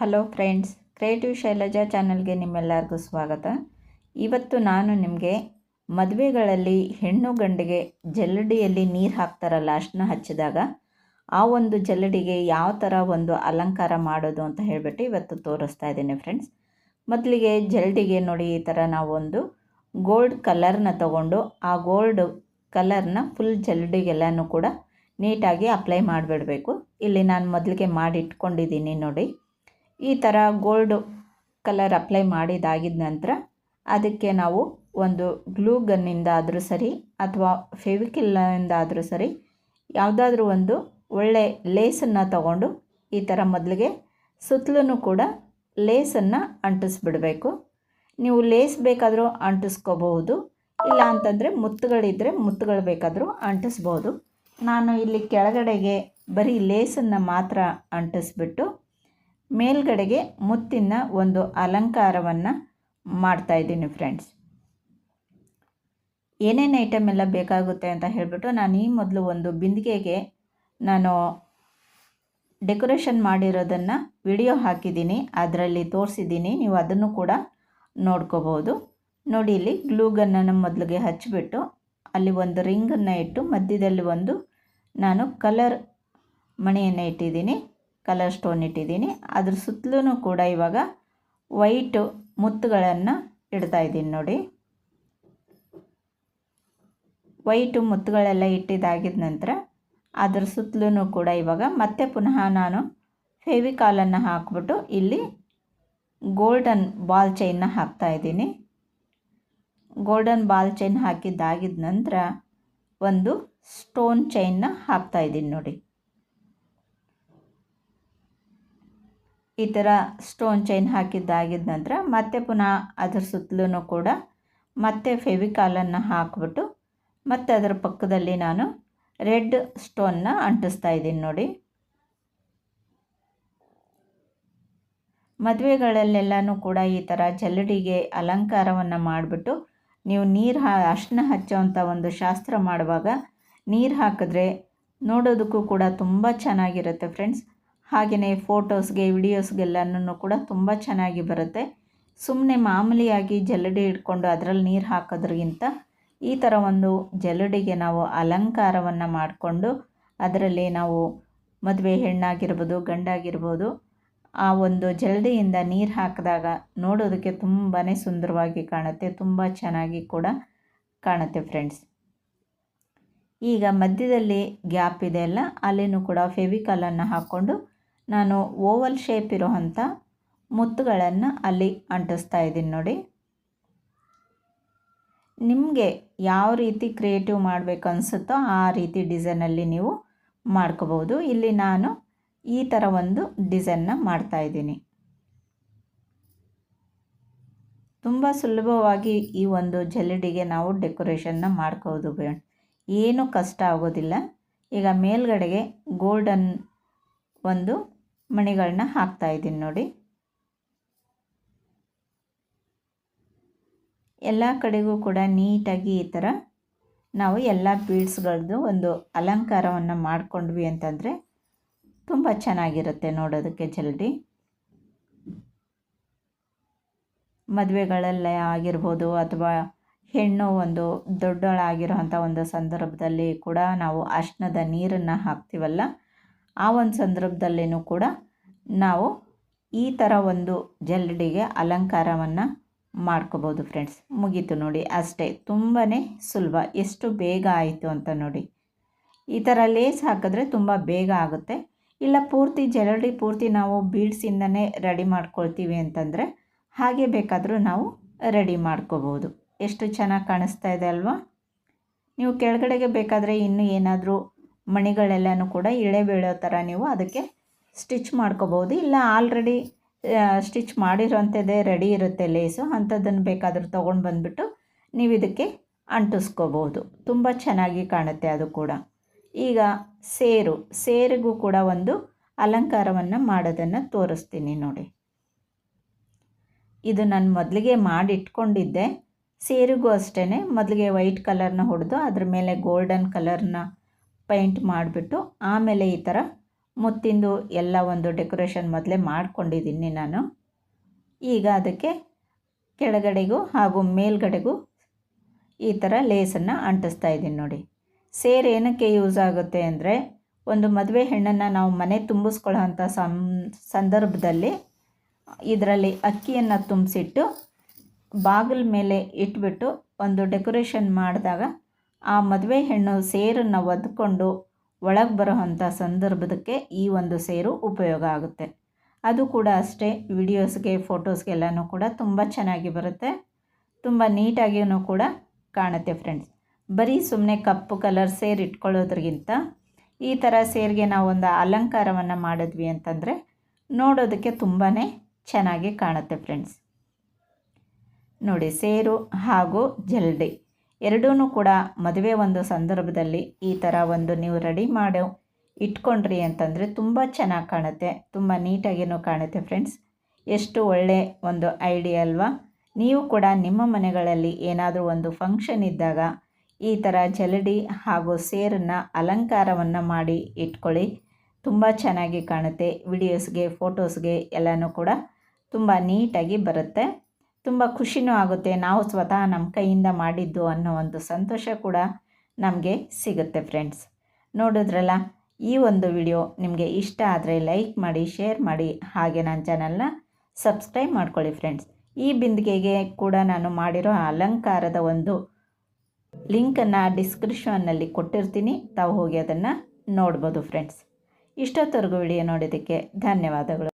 Hello friends, creative Shailaja ಚಾನಲ್ಗೆ ನಿಮ್ಮೆಲ್ಲರಿಗೂ ಸ್ವಾಗತ. ಇವತ್ತು ನಾನು ನಿಮಗೆ ಮದುವೆಗಳಲ್ಲಿ ಹೆಣ್ಣು ಗಂಡಿಗೆ ಜಲ್ಲಡಿಯಲ್ಲಿ ನೀರು ಹಾಕ್ತಾರಲ್ಲ ಅಷ್ಟನ್ನ ಹಚ್ಚಿದಾಗ, ಆ ಒಂದು ಜಲ್ಲಡಿಗೆ ಯಾವ ಥರ ಒಂದು ಅಲಂಕಾರ ಮಾಡೋದು ಅಂತ ಹೇಳಿಬಿಟ್ಟು ಇವತ್ತು ತೋರಿಸ್ತಾ ಇದ್ದೀನಿ ಫ್ರೆಂಡ್ಸ್. ಮೊದಲಿಗೆ ಜಲ್ಡಿಗೆ ನೋಡಿ ಈ ಥರ ನಾವೊಂದು ಗೋಲ್ಡ್ ಕಲರ್ನ ತಗೊಂಡು ಆ ಗೋಲ್ಡ್ ಕಲರ್ನ ಫುಲ್ ಜಲ್ಲಡಿಗೆಲ್ಲನೂ ಕೂಡ ನೀಟಾಗಿ ಅಪ್ಲೈ ಮಾಡಿಬಿಡಬೇಕು. ಇಲ್ಲಿ ನಾನು ಮೊದಲಿಗೆ ಮಾಡಿಟ್ಕೊಂಡಿದ್ದೀನಿ ನೋಡಿ. ಈ ಥರ ಗೋಲ್ಡ್ ಕಲರ್ ಅಪ್ಲೈ ಮಾಡಿದಾಗಿದ ನಂತರ ಅದಕ್ಕೆ ನಾವು ಒಂದು ಗ್ಲೂ ಗನ್ನಿಂದ ಆದರೂ ಸರಿ ಅಥವಾ ಫೆವಿಕಿಲ್ಲಿಂದ ಆದರೂ ಸರಿ ಯಾವುದಾದ್ರೂ ಒಂದು ಒಳ್ಳೆ ಲೇಸನ್ನು ತಗೊಂಡು ಈ ಥರ ಮೊದಲಿಗೆ ಸುತ್ತಲೂ ಕೂಡ ಲೇಸನ್ನು ಅಂಟಿಸ್ಬಿಡಬೇಕು. ನೀವು ಲೇಸ್ ಬೇಕಾದರೂ ಅಂಟಿಸ್ಕೋಬಹುದು, ಇಲ್ಲ ಅಂತಂದರೆ ಮುತ್ತುಗಳಿದ್ದರೆ ಮುತ್ತುಗಳು ಬೇಕಾದರೂ ಅಂಟಿಸ್ಬೋದು. ನಾನು ಇಲ್ಲಿ ಕೆಳಗಡೆಗೆ ಬರೀ ಲೇಸನ್ನು ಮಾತ್ರ ಅಂಟಿಸ್ಬಿಟ್ಟು ಮೇಲ್ಗಡೆಗೆ ಮುತ್ತಿನ ಒಂದು ಅಲಂಕಾರವನ್ನು ಮಾಡ್ತಾಯಿದ್ದೀನಿ ಫ್ರೆಂಡ್ಸ್ ಏನೇನು ಐಟಮ್ ಎಲ್ಲ ಬೇಕಾಗುತ್ತೆ ಅಂತ ಹೇಳಿಬಿಟ್ಟು ನಾನು ಈ ಮೊದಲು ಒಂದು ಬಿಂದಿಗೆಗೆ ನಾನು ಡೆಕೋರೇಷನ್ ಮಾಡಿರೋದನ್ನು ವಿಡಿಯೋ ಹಾಕಿದ್ದೀನಿ, ಅದರಲ್ಲಿ ತೋರಿಸಿದ್ದೀನಿ, ನೀವು ಅದನ್ನು ಕೂಡ ನೋಡ್ಕೋಬೋದು ನೋಡಿ ಇಲ್ಲಿ ಗ್ಲೂ ಗನ್ನನ್ನು ಮೊದಲಿಗೆ ಹಚ್ಚಿಬಿಟ್ಟು ಅಲ್ಲಿ ಒಂದು ರಿಂಗನ್ನು ಇಟ್ಟು ಮಧ್ಯದಲ್ಲಿ ಒಂದು ನಾನು ಕಲರ್ ಮಣಿಯನ್ನು ಇಟ್ಟಿದ್ದೀನಿ. ಕಲರ್ ಸ್ಟೋನ್ ಇಟ್ಟಿದ್ದೀನಿ. ಅದ್ರ ಸುತ್ತಲೂ ಕೂಡ ಇವಾಗ ವೈಟು ಮುತ್ತುಗಳನ್ನು ಇಡ್ತಾ ಇದ್ದೀನಿ ನೋಡಿ. ವೈಟು ಮುತ್ತುಗಳೆಲ್ಲ ಇಟ್ಟಿದ್ದಾಗಿದ ನಂತರ ಅದ್ರ ಸುತ್ತಲೂ ಕೂಡ ಇವಾಗ ಮತ್ತೆ ಪುನಃ ನಾನು ಫೆವಿಕಾಲನ್ನು ಹಾಕ್ಬಿಟ್ಟು ಇಲ್ಲಿ ಗೋಲ್ಡನ್ ಬಾಲ್ ಚೈನ್ನ ಹಾಕ್ತಾ ಇದ್ದೀನಿ. ಗೋಲ್ಡನ್ ಬಾಲ್ ಚೈನ್ ಹಾಕಿದ್ದಾಗಿದ ನಂತರ ಒಂದು ಸ್ಟೋನ್ ಚೈನ್ನ ಹಾಕ್ತಾ ಇದ್ದೀನಿ ನೋಡಿ. ಈ ಥರ ಸ್ಟೋನ್ ಚೈನ್ ಹಾಕಿದ್ದಾಗಿದ್ದ ನಂತರ ಮತ್ತೆ ಪುನಃ ಅದರ ಸುತ್ತಲೂ ಕೂಡ ಮತ್ತೆ ಫೆವಿಕಾಲನ್ನು ಹಾಕ್ಬಿಟ್ಟು ಮತ್ತು ಅದರ ಪಕ್ಕದಲ್ಲಿ ನಾನು ರೆಡ್ ಸ್ಟೋನ್ನ ಅಂಟಿಸ್ತಾ ಇದ್ದೀನಿ ನೋಡಿ. ಮದುವೆಗಳಲ್ಲೆಲ್ಲನೂ ಕೂಡ ಈ ಥರ ಜಲ್ಲಡಿಗೆ ಅಲಂಕಾರವನ್ನು ಮಾಡಿಬಿಟ್ಟು ನೀವು ನೀರು ಹಾ ಅರ್ಶಿನ ಹಚ್ಚೋವಂಥ ಒಂದು ಶಾಸ್ತ್ರ ಮಾಡುವಾಗ ನೀರು ಹಾಕಿದ್ರೆ ನೋಡೋದಕ್ಕೂ ಕೂಡ ತುಂಬ ಚೆನ್ನಾಗಿರುತ್ತೆ ಫ್ರೆಂಡ್ಸ್. ಹಾಗೆಯೇ ಫೋಟೋಸ್ಗೆ ವಿಡಿಯೋಸ್ಗೆಲ್ಲನೂ ಕೂಡ ತುಂಬ ಚೆನ್ನಾಗಿ ಬರುತ್ತೆ. ಸುಮ್ಮನೆ ಮಾಮೂಲಿಯಾಗಿ ಜಲ್ಲಡಿ ಇಟ್ಕೊಂಡು ಅದರಲ್ಲಿ ನೀರು ಹಾಕೋದ್ರಿಗಿಂತ ಈ ಥರ ಒಂದು ಜಲ್ಲಡಿಗೆ ನಾವು ಅಲಂಕಾರವನ್ನು ಮಾಡಿಕೊಂಡು ಅದರಲ್ಲಿ ನಾವು ಮದುವೆ ಹೆಣ್ಣಾಗಿರ್ಬೋದು, ಗಂಡಾಗಿರ್ಬೋದು, ಆ ಒಂದು ಜಲ್ಲಡಿಯಿಂದ ನೀರು ಹಾಕಿದಾಗ ನೋಡೋದಕ್ಕೆ ತುಂಬಾ ಸುಂದರವಾಗಿ ಕಾಣುತ್ತೆ, ತುಂಬ ಚೆನ್ನಾಗಿ ಕೂಡ ಕಾಣುತ್ತೆ ಫ್ರೆಂಡ್ಸ್. ಈಗ ಮಧ್ಯದಲ್ಲಿ ಗ್ಯಾಪ್ ಇದೆ ಅಲ್ಲ, ಅಲ್ಲಿನೂ ಕೂಡ ಫೆವಿಕಾಲನ್ನು ಹಾಕ್ಕೊಂಡು ನಾನು ಓವಲ್ ಶೇಪ್ ಇರೋವಂಥ ಮುತ್ತುಗಳನ್ನು ಅಲ್ಲಿ ಅಂಟಿಸ್ತಾ ಇದ್ದೀನಿ ನೋಡಿ. ನಿಮಗೆ ಯಾವ ರೀತಿ ಕ್ರಿಯೇಟಿವ್ ಮಾಡಬೇಕು ಅನಿಸುತ್ತೋ ಆ ರೀತಿ ಡಿಸೈನಲ್ಲಿ ನೀವು ಮಾಡ್ಕೋಬೋದು ಇಲ್ಲಿ ನಾನು ಈ ಥರ ಒಂದು ಡಿಸೈನ್ನ ಮಾಡ್ತಾಯಿದ್ದೀನಿ ತುಂಬ ಸುಲಭವಾಗಿ ಈ ಒಂದು ಜಲ್ಲಿಡಿಗೆ ನಾವು ಡೆಕೋರೇಷನ್ನ ಮಾಡ್ಕೋದು ಏನೂ ಕಷ್ಟ ಆಗೋದಿಲ್ಲ. ಈಗ ಮೇಲ್ಗಡೆಗೆ ಗೋಲ್ಡನ್ ಒಂದು ಮಣಿಗಳನ್ನ ಹಾಕ್ತಾ ಇದ್ದೀನಿ ನೋಡಿ. ಎಲ್ಲ ಕಡೆಗೂ ಕೂಡ ನೀಟಾಗಿ ಈ ಥರ ನಾವು ಎಲ್ಲ ಬೀಡ್ಸ್ಗಳದ್ದು ಒಂದು ಅಲಂಕಾರವನ್ನು ಮಾಡಿಕೊಂಡ್ವಿ ಅಂತಂದರೆ ತುಂಬ ಚೆನ್ನಾಗಿರುತ್ತೆ ನೋಡೋದಕ್ಕೆ ಜಲ್ದಿ. ಮದುವೆಗಳಲ್ಲೇ ಆಗಿರ್ಬೋದು ಅಥವಾ ಹೆಣ್ಣು ಒಂದು ದೊಡ್ಡಳಾಗಿರೋವಂಥ ಒಂದು ಸಂದರ್ಭದಲ್ಲಿ ಕೂಡ ನಾವು ಅರ್ಶಿನದ ನೀರನ್ನು ಹಾಕ್ತೀವಲ್ಲ ಆ ಒಂದು ಸಂದರ್ಭದಲ್ಲೇನೂ ಕೂಡ ನಾವು ಈ ಥರ ಒಂದು ಜಲ್ಲಡಿಗೆ ಅಲಂಕಾರವನ್ನು ಮಾಡ್ಕೋಬೋದು ಫ್ರೆಂಡ್ಸ್ ಮುಗೀತು ನೋಡಿ, ಅಷ್ಟೇ. ತುಂಬಾ ಸುಲಭ. ಎಷ್ಟು ಬೇಗ ಆಯಿತು ಅಂತ ನೋಡಿ. ಈ ಥರ ಲೇಸ್ ಹಾಕಿದ್ರೆ ತುಂಬ ಬೇಗ ಆಗುತ್ತೆ. ಇಲ್ಲ, ಪೂರ್ತಿ ಜಲಡಿ ಪೂರ್ತಿ ನಾವು ಬೀಡ್ಸಿಂದನೇ ರೆಡಿ ಮಾಡ್ಕೊಳ್ತೀವಿ ಅಂತಂದರೆ ಹಾಗೆ ಬೇಕಾದರೂ ನಾವು ರೆಡಿ ಮಾಡ್ಕೋಬೋದು. ಎಷ್ಟು ಚೆನ್ನಾಗಿ ಕಾಣಿಸ್ತಾ ಇದೆ ಅಲ್ವಾ? ನೀವು ಕೆಳಗಡೆಗೆ ಬೇಕಾದರೆ ಇನ್ನೂ ಏನಾದರೂ ಮಣಿಗಳೆಲ್ಲನೂ ಕೂಡ ಇಳೆ ಬೀಳೋ ಥರ ನೀವು ಅದಕ್ಕೆ ಸ್ಟಿಚ್ ಮಾಡ್ಕೋಬೋದು ಇಲ್ಲ ಆಲ್ರೆಡಿ ಸ್ಟಿಚ್ ಮಾಡಿರೋಂಥದ್ದೇ ರೆಡಿ ಇರುತ್ತೆ ಲೇಸು ಅಂಥದ್ದನ್ನು ಬೇಕಾದರೂ ತೊಗೊಂಡು ಬಂದುಬಿಟ್ಟು ನೀವು ಇದಕ್ಕೆ ಅಂಟಿಸ್ಕೋಬೋದು ತುಂಬ ಚೆನ್ನಾಗಿ ಕಾಣುತ್ತೆ ಅದು ಕೂಡ. ಈಗ ಸೇರು. ಸೇರಿಗೂ ಕೂಡ ಒಂದು ಅಲಂಕಾರವನ್ನು ಮಾಡೋದನ್ನು ತೋರಿಸ್ತೀನಿ ನೋಡಿ. ಇದು ನಾನು ಮೊದಲಿಗೆ ಮಾಡಿಟ್ಕೊಂಡಿದ್ದೆ. ಸೇರಿಗೂ ಅಷ್ಟೇ ಮೊದಲಿಗೆ ವೈಟ್ ಕಲರ್ನ ಹೊಡೆದು ಅದ್ರ ಮೇಲೆ ಗೋಲ್ಡನ್ ಕಲರ್ನ ಪೈಂಟ್ ಮಾಡಿಬಿಟ್ಟು ಆಮೇಲೆ ಈ ಥರ ಮುತ್ತಿಂದು ಎಲ್ಲ ಒಂದು ಡೆಕೋರೇಷನ್ ಮೊದಲೇ ಮಾಡ್ಕೊಂಡಿದ್ದೀನಿ ನಾನು. ಈಗ ಅದಕ್ಕೆ ಕೆಳಗಡೆಗೂ ಹಾಗೂ ಮೇಲ್ಗಡೆಗೂ ಈ ಥರ ಲೇಸನ್ನು ಅಂಟಿಸ್ತಾ ಇದ್ದೀನಿ ನೋಡಿ. ಸೇರ್ ಏನಕ್ಕೆ ಯೂಸ್ ಆಗುತ್ತೆ ಅಂದರೆ ಒಂದು ಮದುವೆ ಹೆಣ್ಣನ್ನು ನಾವು ಮನೆ ತುಂಬಿಸ್ಕೊಳ್ಳೋ ಅಂಥ ಸಂ, ಸಂದರ್ಭದಲ್ಲಿ ಇದರಲ್ಲಿ ಅಕ್ಕಿಯನ್ನು ತುಂಬಿಸಿಟ್ಟು ಬಾಗಿಲ ಮೇಲೆ ಇಟ್ಬಿಟ್ಟು ಒಂದು ಡೆಕೋರೇಷನ್ ಮಾಡಿದಾಗ ಆ ಮದುವೆ ಹೆಣ್ಣು ಸೇರನ್ನು ಒದ್ಕೊಂಡು ಒಳಗೆ ಬರೋ ಅಂಥ ಸಂದರ್ಭದಕ್ಕೆ ಈ ಒಂದು ಸೇರು ಉಪಯೋಗ ಆಗುತ್ತೆ. ಅದು ಕೂಡ ಅಷ್ಟೇ, ವಿಡಿಯೋಸ್ಗೆ, ಫೋಟೋಸ್ಗೆಲ್ಲನೂ ಕೂಡ ತುಂಬ ಚೆನ್ನಾಗಿ ಬರುತ್ತೆ. ತುಂಬ ನೀಟಾಗಿಯೂ ಕೂಡ ಕಾಣುತ್ತೆ ಫ್ರೆಂಡ್ಸ್. ಬರೀ ಸುಮ್ಮನೆ ಕಪ್ಪು ಕಲರ್ ಸೇರು ಇಟ್ಕೊಳ್ಳೋದ್ರಿಗಿಂತ ಈ ಥರ ಸೇರಿಗೆ ನಾವು ಒಂದು ಅಲಂಕಾರವನ್ನು ಮಾಡಿದ್ವಿ ಅಂತಂದರೆ ನೋಡೋದಕ್ಕೆ ತುಂಬಾ ಚೆನ್ನಾಗಿ ಕಾಣುತ್ತೆ ಫ್ರೆಂಡ್ಸ್. ನೋಡಿ, ಸೇರು ಹಾಗೂ ಜಲ್ಡಿ. ಎರಡೂ ಕೂಡ ಮದುವೆ ಒಂದು ಸಂದರ್ಭದಲ್ಲಿ ಈ ಥರ ಒಂದು ನೀವು ರೆಡಿ ಮಾಡೋ, ಇಟ್ಕೊಂಡ್ರಿ ಅಂತಂದರೆ ತುಂಬ ಚೆನ್ನಾಗಿ ಕಾಣುತ್ತೆ, ತುಂಬ ನೀಟಾಗಿಯೂ ಕಾಣುತ್ತೆ ಫ್ರೆಂಡ್ಸ್ ಎಷ್ಟು ಒಳ್ಳೆ ಒಂದು ಐಡಿಯಾ ಅಲ್ವಾ? ನೀವು ಕೂಡ ನಿಮ್ಮ ಮನೆಗಳಲ್ಲಿ ಏನಾದರೂ ಒಂದು ಫಂಕ್ಷನ್ ಇದ್ದಾಗ ಈ ಥರ ಜಲಡಿ ಹಾಗೂ ಸೇರನ್ನು ಅಲಂಕಾರವನ್ನು ಮಾಡಿ ಇಟ್ಕೊಳ್ಳಿ. ತುಂಬ ಚೆನ್ನಾಗಿ ಕಾಣುತ್ತೆ ವಿಡಿಯೋಸ್ಗೆ ಫೋಟೋಸ್ಗೆ ಎಲ್ಲನೂ ಕೂಡ ತುಂಬ ನೀಟಾಗಿ ಬರುತ್ತೆ. ತುಂಬ ಖುಷಿನೂ ಆಗುತ್ತೆ ನಾವು ಸ್ವತಃ ನಮ್ಮ ಕೈಯಿಂದ ಮಾಡಿದ್ದು ಅನ್ನೋ ಒಂದು ಸಂತೋಷ ಕೂಡ ನಮಗೆ ಸಿಗುತ್ತೆ ಫ್ರೆಂಡ್ಸ್ ನೋಡಿದ್ರಲ್ಲ, ಈ ಒಂದು ವಿಡಿಯೋ ನಿಮಗೆ ಇಷ್ಟ ಆದರೆ ಲೈಕ್ ಮಾಡಿ ಶೇರ್ ಮಾಡಿ, ಹಾಗೆ ನನ್ನ ಚಾನಲ್ನ ಸಬ್ಸ್ಕ್ರೈಬ್ ಮಾಡ್ಕೊಳ್ಳಿ ಫ್ರೆಂಡ್ಸ್ ಈ ಬಿಂದಿಗೆಗೆ ಕೂಡ ನಾನು ಮಾಡಿರೋ ಅಲಂಕಾರದ ಒಂದು ಲಿಂಕನ್ನು ಡಿಸ್ಕ್ರಿಪ್ಷನ್ನಲ್ಲಿ ಕೊಟ್ಟಿರ್ತೀನಿ. ತಾವು ಹೋಗಿ ಅದನ್ನು ನೋಡ್ಬೋದು ಫ್ರೆಂಡ್ಸ್ ಇಷ್ಟೊತ್ತವರೆಗೂ ವಿಡಿಯೋ ನೋಡೋದಕ್ಕೆ ಧನ್ಯವಾದಗಳು.